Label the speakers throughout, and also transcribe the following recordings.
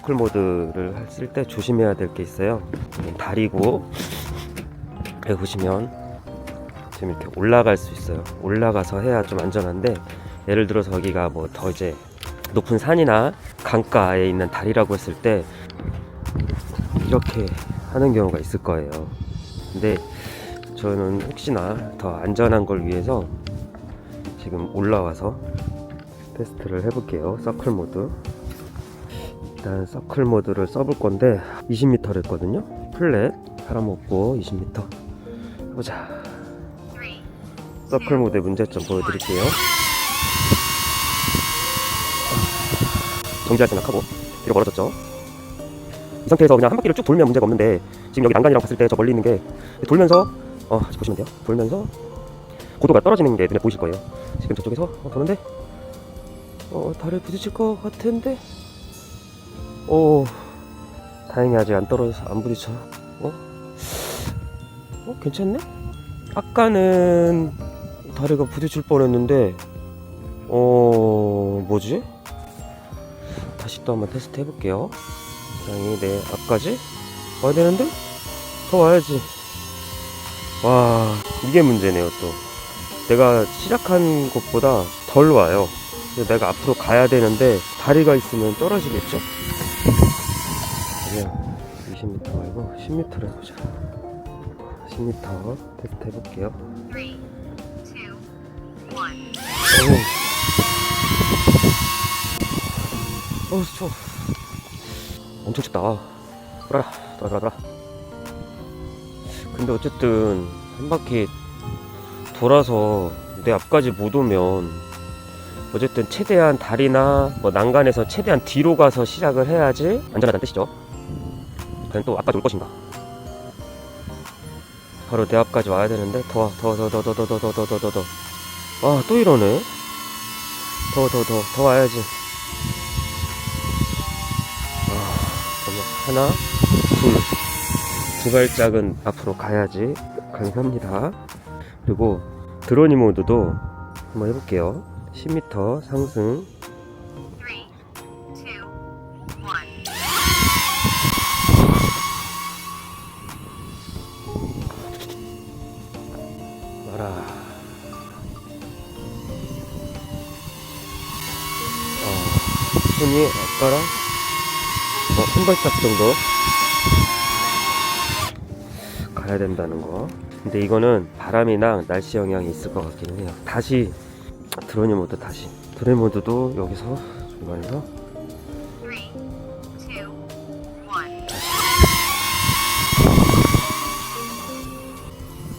Speaker 1: 서클 모드를 했을 때 조심해야 될 게 있어요. 이건 다리고 여기 보시면 지금 이렇게 올라갈 수 있어요. 올라가서 해야 좀 안전한데 예를 들어서 여기가 뭐 더 이제 높은 산이나 강가에 있는 다리라고 했을 때 이렇게 하는 경우가 있을 거예요. 근데 저는 혹시나 더 안전한 걸 위해서 지금 올라와서 테스트를 해볼게요. 서클 모드. 일단 서클 모드를 써볼 건데 20m를 했거든요. 플랫 팔아먹고 20m 해보자. 서클 모드의 문제점 보여드릴게요. 정지할 생각하고 뒤로 멀어졌죠. 이 상태에서 그냥 한 바퀴를 쭉 돌면 문제가 없는데 지금 여기 난간이랑 봤을 때 저 멀리 있는 게 돌면서 어 보시면 돼요. 돌면서 고도가 떨어지는 게 눈에 보이실 거예요. 지금 저쪽에서 어, 도는데 어 다리에 부딪힐 것 같은데 오 다행히 아직 안 떨어져서 안 부딪혀. 어? 어 괜찮네? 아까는 다리가 부딪힐 뻔했는데 어 뭐지? 다시 또 한번 테스트 해볼게요. 다행히 내 앞까지 와야 되는데 더 와야지. 와 이게 문제네요 또. 내가 시작한 곳보다 덜 와요. 내가 앞으로 가야 되는데 다리가 있으면 떨어지겠죠? 그냥 20m 말고 10m를 해보자. 10m 테스트 해볼게요.
Speaker 2: Three, two, one.
Speaker 1: 어우, 추워. 엄청 춥다. 돌아라, 돌아, 돌아, 돌아. 근데 어쨌든 한 바퀴 돌아서 내 앞까지 못 오면 어쨌든 최대한 다리나 뭐 난간에서 최대한 뒤로 가서 시작을 해야지 안전하다는 뜻이죠. 그냥 또 앞까지 올 것인가. 바로 내 앞까지 와야 되는데 더 와, 더, 더, 더, 더, 더, 더, 더, 더, 더. 아, 또 이러네. 더, 더, 더, 더 와야지. 아, 잠깐만. 하나, 둘. 두 발짝은 앞으로 가야지 가능합니다. 그리고 드로니 모드도 한번 해볼게요. 10m 상승. 손이 아까랑 뭐 한 발짝 정도 가야 된다는 거. 근데 이거는 바람이나 날씨 영향이 있을 것 같기는 해요. 다시 드로니 모드 다시. 드로니 모드도 여기서 중간에서.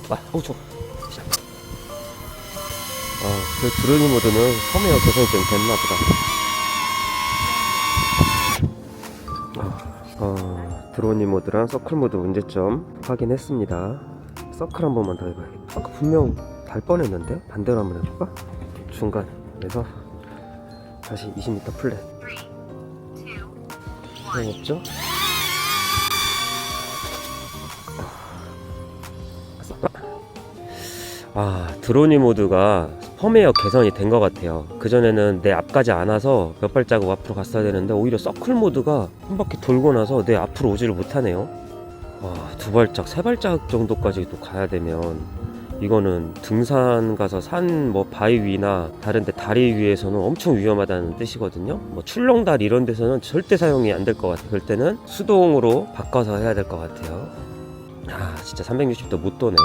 Speaker 1: 아, 어우. 시작. 아, 그 드로니 모드는 펌웨어 개선이 좀 됐나 보다. 드로니 모드랑 서클 모드 문제점 확인했습니다. 서클 한 번만 더 해봐야겠다. 아까 분명 달 뻔했는데 반대로 한번 해볼까? 중간에서 다시 20m 플랫.
Speaker 2: Three, two,
Speaker 1: 소용 없죠? 아 드로니 모드가 펌웨어 개선이 된 것 같아요 그전에는 내 앞까지 안 와서 몇 발자국 앞으로 갔어야 되는데 오히려 서클 모드가 한 바퀴 돌고 나서 내 앞으로 오지를 못하네요 아, 두 발짝 세 발짝 정도까지 또 가야 되면 이거는 등산 가서 산 뭐 바위 위나 다른 데 다리 위에서는 엄청 위험하다는 뜻이거든요. 뭐 출렁다리 이런 데서는 절대 사용이 안 될 것 같아요. 그럴 때는 수동으로 바꿔서 해야 될 것 같아요. 아, 진짜 360도 못 도네.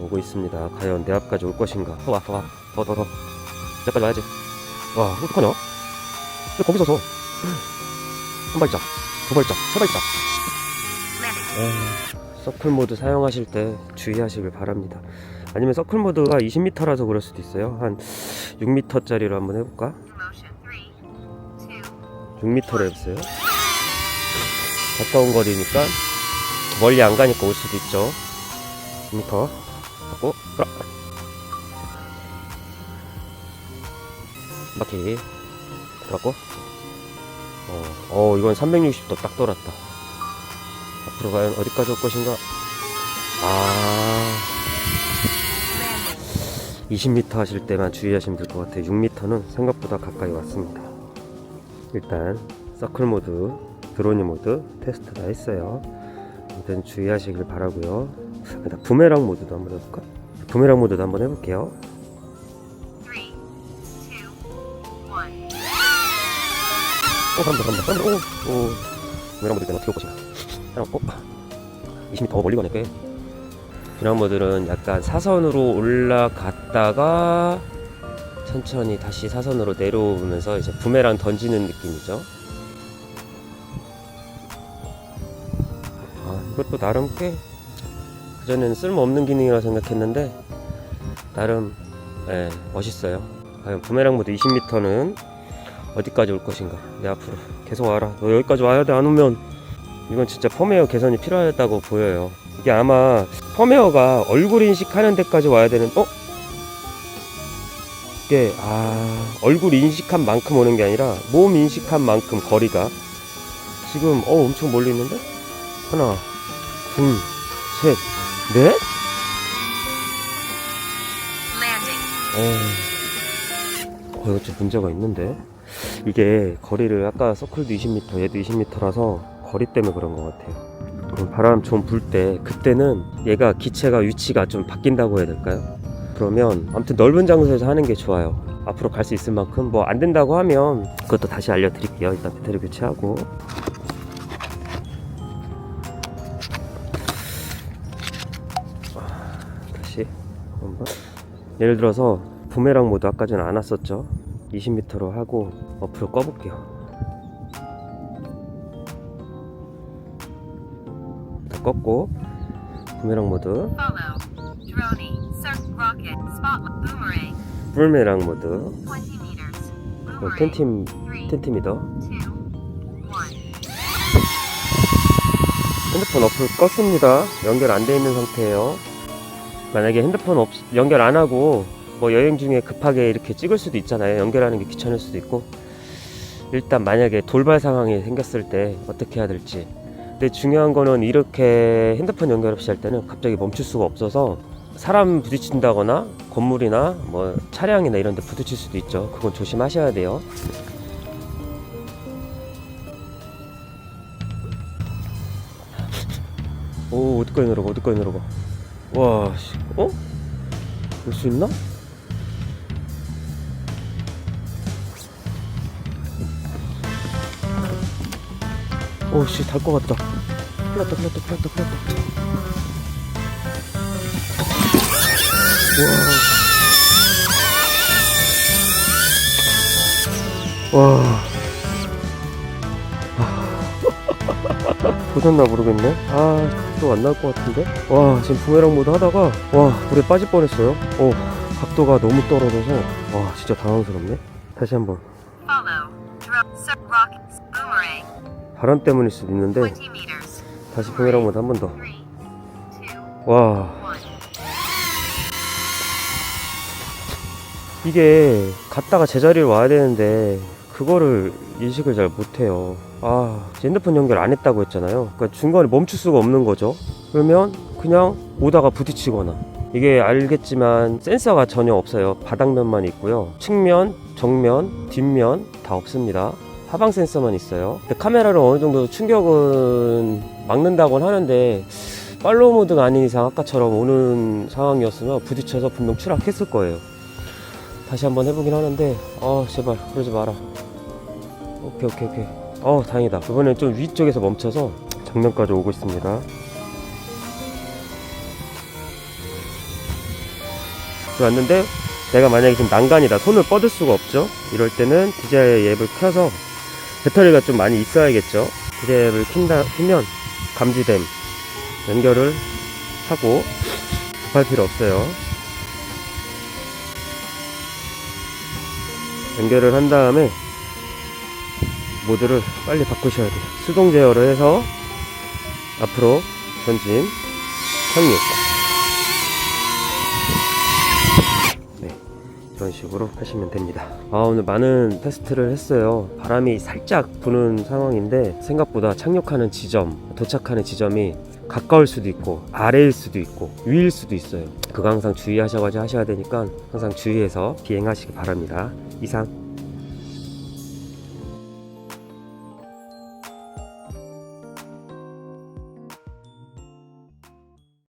Speaker 1: 오고 있습니다. 과연 내 앞까지 올 것인가? 더 와, 더 와. 더, 더, 더. 내 앞까지 와야지. 와, 어떡하냐? 왜 거기 서 서? 한 발짝, 두 발짝, 세 발짝. 아, 서클 모드 사용하실 때 주의하시길 바랍니다. 아니면 서클 모드가 20m라서 그럴 수도 있어요. 한 6m짜리로 한번 해볼까?
Speaker 2: Motion. Three, two,
Speaker 1: 6m로 해보세요. 가까운 거리니까 멀리 안 가니까 올 수도 있죠. 6m 하고 돌아. 바퀴 돌았고. 어, 어 이건 360도 딱 돌았다. 앞으로 과연 어디까지 올 것인가? 아.
Speaker 2: landing.
Speaker 1: 20m 하실 때만 주의하시면 될 것 같아요. 6m는 생각보다 가까이 왔습니다. 일단 서클 모드 드로니 모드 테스트 다 했어요. 아무튼 주의하시길 바라고요. 일단 부메랑 모드도 한번 해볼까? 부메랑 모드도 한번 해볼게요. 오 간다 간다 간다 오! 오 부메랑 모드 때는 어떻게 올 것인가 사람 어? 20m 더 멀리 꽤 부메랑 모드는 약간 사선으로 올라갔다가 천천히 다시 사선으로 내려오면서 이제 부메랑 던지는 느낌이죠 아 이것도 나름 꽤 그전에는 쓸모없는 기능이라 생각했는데 나름 예, 멋있어요 과연 부메랑 모드 20m는 어디까지 올 것인가. 내 앞으로 계속 와라. 너 여기까지 와야 돼. 안 오면 이건 진짜 펌웨어 개선이 필요하다고 보여요. 이게 아마 펌웨어가 얼굴 인식하는 데까지 와야 되는 어? 이게 아 얼굴 인식한 만큼 오는 게 아니라 몸 인식한 만큼 거리가 지금 어 엄청 멀리 있는데? 하나 둘셋넷?
Speaker 2: Landing.
Speaker 1: 어, 이거 좀 문제가 있는데 이게 거리를 아까 서클도 20m 얘도 20m라서 거리 때문에 그런 것 같아요. 그럼 바람 좀 불 때 그때는 얘가 기체가 위치가 좀 바뀐다고 해야 될까요? 그러면 아무튼 넓은 장소에서 하는 게 좋아요. 앞으로 갈 수 있을 만큼 뭐 안 된다고 하면 그것도 다시 알려드릴게요. 일단 배터리 교체하고. 아, 다시 한번. 예를 들어서 부메랑 모드 아까 전에 안 왔었죠? 20m로 하고 어플을 꺼볼게요 다 껐고 부메랑 모드. 부메랑 모드
Speaker 2: 20 meters.
Speaker 1: 어,
Speaker 2: Boomerang.
Speaker 1: 텐팀
Speaker 2: Three,
Speaker 1: 텐티미터
Speaker 2: two, one.
Speaker 1: 핸드폰 어플 껐습니다 연결 안 돼 있는 상태예요 만약에 핸드폰 없, 연결 안 하고 뭐 여행 중에 급하게 이렇게 찍을 수도 있잖아요 연결하는 게 귀찮을 수도 있고 일단 만약에 돌발 상황이 생겼을 때 어떻게 해야 될지. 근데 중요한 거는 이렇게 핸드폰 연결 없이 할 때는 갑자기 멈출 수가 없어서 사람 부딪힌다거나 건물이나 뭐 차량이나 이런 데 부딪힐 수도 있죠. 그건 조심하셔야 돼요. 오 어디까지 내려가 어디까지 내려가 와 씨, 어? 볼 수 있나? 오씨 달 것 같다 큰일 났다 큰일 났다 와 와. 보셨나 모르겠네. 아, 또 안 나올 것 같은데? 와, 지금 부메랑 모드 하다가, 와, 물에 빠질 뻔했어요. 어, 각도가 너무 떨어져서, 와, 진짜 당황스럽네. 다시 한 번.
Speaker 2: Follow. Rocket. Boomerang.
Speaker 1: 바람 때문일 수도 있는데,
Speaker 2: 20 meters.
Speaker 1: 다시 부메랑 모드 한번 더. 와. 이게 갔다가 제자리로 와야 되는데, 그거를 인식을 잘 못해요. 아, 핸드폰 연결 안 했다고 했잖아요. 그러니까 중간에 멈출 수가 없는 거죠. 그러면 그냥 오다가 부딪히거나. 이게 알겠지만 센서가 전혀 없어요. 바닥면만 있고요. 측면, 정면, 뒷면 다 없습니다. 하방 센서만 있어요. 근데 카메라를 어느 정도 충격은 막는다곤 하는데 팔로우 모드가 아닌 이상 아까처럼 오는 상황이었으면 부딪혀서 분명 추락했을 거예요. 다시 한번 해보긴 하는데 아 제발 그러지 마라. 오케이 오케이 오케이. 어 다행이다. 이번엔 좀 위쪽에서 멈춰서 정면까지 오고 있습니다. 왔는데 내가 만약에 지금 난간이다 손을 뻗을 수가 없죠 이럴 때는 DJI 앱을 켜서 배터리가 좀 많이 있어야겠죠? 앱을 킨다, 키면 감지됨. 연결을 하고 급할 필요 없어요. 연결을 한 다음에 모드를 빨리 바꾸셔야 돼요. 수동 제어를 해서 앞으로 전진 착륙 이런 식으로 하시면 됩니다. 아, 오늘 많은 테스트를 했어요. 바람이 살짝 부는 상황인데 생각보다 착륙하는 지점, 도착하는 지점이 가까울 수도 있고 아래일 수도 있고 위일 수도 있어요. 그거 항상 주의하셔가지고 하셔야 되니까 항상 주의해서 비행하시기 바랍니다. 이상